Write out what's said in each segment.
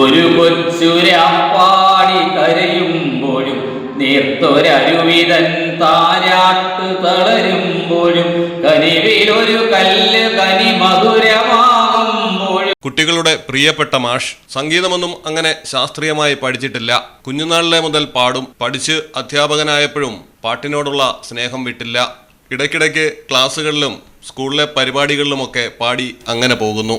ഒരു കൊച്ചുരാപ്പാടി കരയുമ്പോഴും നേർത്തൊരരുവിതൻ താരാട്ട് തളരുമ്പോഴും കനിവിലൊരു കല്ല് കനി മധുരമാകുമ്പോഴും കുട്ടികളുടെ പ്രിയപ്പെട്ട മാഷ് സംഗീതമൊന്നും അങ്ങനെ ശാസ്ത്രീയമായി പഠിച്ചിട്ടില്ല. കുഞ്ഞുനാളിലെ മുതൽ പാടും പഠിച്ച് അധ്യാപകനായപ്പോഴും പാട്ടിനോടുള്ള സ്നേഹം വിട്ടില്ല. ഇടയ്ക്കിടയ്ക്ക് ക്ലാസ്സുകളിലും സ്കൂളിലെ പരിപാടികളിലുമൊക്കെ പാടി അങ്ങനെ പോകുന്നു.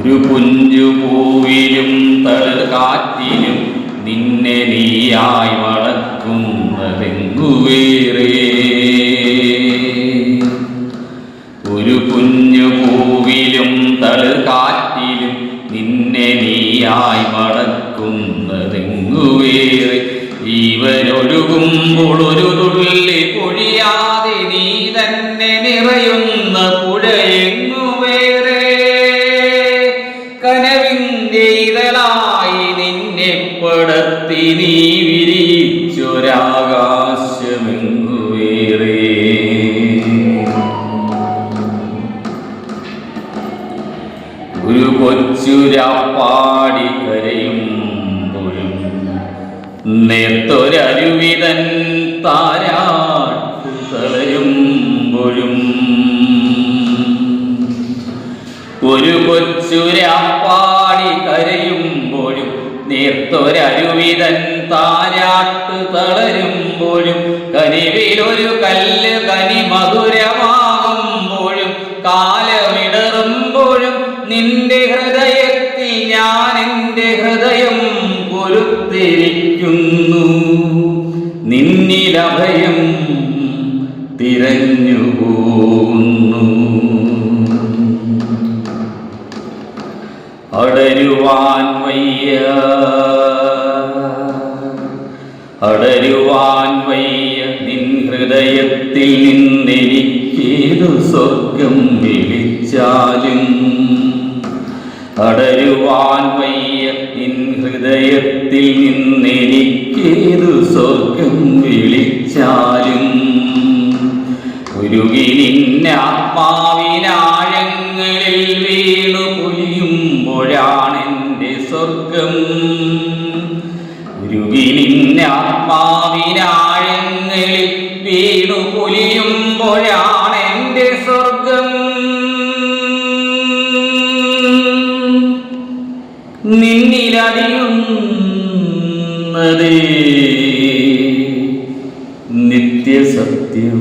ഒരു പുഞ്ചുപൂവിലും പൂവിലും തളുകാറ്റിലും നിന്നെ നീയായി വളക്കുന്നതെങ്കുവേറെ ഒരു കുഞ്ഞു പൂവിലും തളുകാറ്റിലും നിന്നെ നീയായി വളക്കുന്നതെങ്കുവേറെ ഇവരൊഴുകുമ്പോൾ ഒരു തുള്ളി പൊഴിയാതെ നീ തന്നെ നിറയുന്ന പുഴയെങ്ങു പടത്തി നീ വിരിച്ചൊരാകാശമെങ്ങു വേറെ ഒരു കൊച്ചുരാപ്പാടി കരയുമ്പോഴും നേത്തൊരരുവിതൻ താരാട്ടു ഒരു കൊച്ചുരാപ്പാടി കരയുമ്പോഴും നേർത്തൊരരുവിതൻ താരാട്ട് തളരുമ്പോഴും കനിവിലൊരു കല്ല് കനി മധുരമാകുമ്പോഴും കാലമിടറുമ്പോഴും നിന്റെ ഹൃദയത്തിൽ ഞാൻ എന്റെ ഹൃദയം പൊരുത്തിരിക്കുന്നു. നിന്നിലഭയം തിരഞ്ഞു പോകുന്നു അടരുവാൻ വയ്യ അടരുവാൻ വയ്യ നിൻ ഹൃദയത്തിൽ നിന്നെനിക്കേതു സ്വർഗം വിളിച്ചാലും. അടരുവാൻ വയ്യ നിൻ ഹൃദയത്തിൽ നിന്നെനിക്കേതു സ്വർഗം വിളിച്ചാലും. ഉരുകി നിന്നാത്മാവിനാഴങ്ങളിൽ വീണു പൊലിയുമ്പോഴാണെന്റെ സ്വർഗം. ഉരുകി നിന്നാത്മാവിനാഴങ്ങളിൽ വീണു പൊലിയുമ്പോഴാണെന്റെ സ്വർഗം. നിന്നിലടിയുന്നതേ നിത്യസത്യം.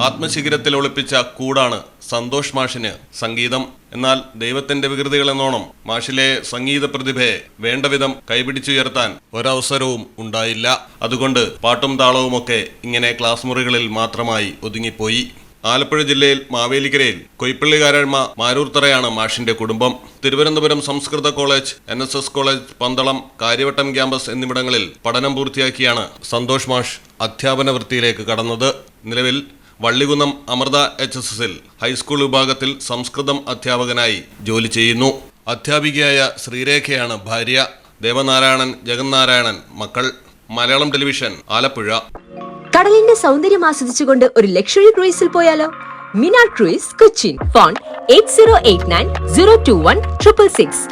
ആത്മശിഖരത്തിൽ ഒളിപ്പിച്ച കൂടാണ് സന്തോഷ് മാഷിന് സംഗീതം. എന്നാൽ ദൈവത്തിന്റെ വികൃതികൾ എന്നോണം മാഷിലെ സംഗീത പ്രതിഭയെ വേണ്ടവിധം കൈപിടിച്ചുയർത്താൻ ഒരവസരവും ഉണ്ടായില്ല. അതുകൊണ്ട് പാട്ടും താളവുമൊക്കെ ഇങ്ങനെ ക്ലാസ് മുറികളിൽ മാത്രമായി ഒതുങ്ങിപ്പോയി. ആലപ്പുഴ ജില്ലയിൽ മാവേലിക്കരയിൽ കൊയ്പ്പള്ളികാരഴ്മ മാരൂർത്തറയാണ് മാഷിന്റെ കുടുംബം. Thiruvananthapuram Sanskrit college N S S college Pandalam Kariavattom campus എന്നിവിടങ്ങളിൽ പഠനം പൂർത്തിയാക്കിയാണ് സന്തോഷ് മാഷ് അധ്യാപന വൃത്തിയിലേക്ക് കടന്നത്. നിലവിൽ വള്ളികുന്നം അമൃത എച്ച് എസ് എസിൽ ഹൈസ്കൂൾ വിഭാഗത്തിൽ സംസ്കൃതം അധ്യാപകനായി ജോലി ചെയ്യുന്നു. അധ്യാപികയായ ശ്രീരേഖയാണ് ഭാര്യ. ദേവനാരായണൻ ജഗന്നാരായണൻ മക്കൾ. മലയാളം ടെലിവിഷൻ ആലപ്പുഴ. കടലിന്റെ സൗന്ദര്യം ആസ്വദിച്ചുകൊണ്ട് ഒരു ലക്ഷറി ക്രൂയിസിൽ പോയാലോ? Minar cruise Cochin. Phone eight zero eight nine zero two one triple six.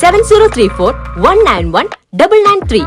Seven zero three four one nine one double nine three.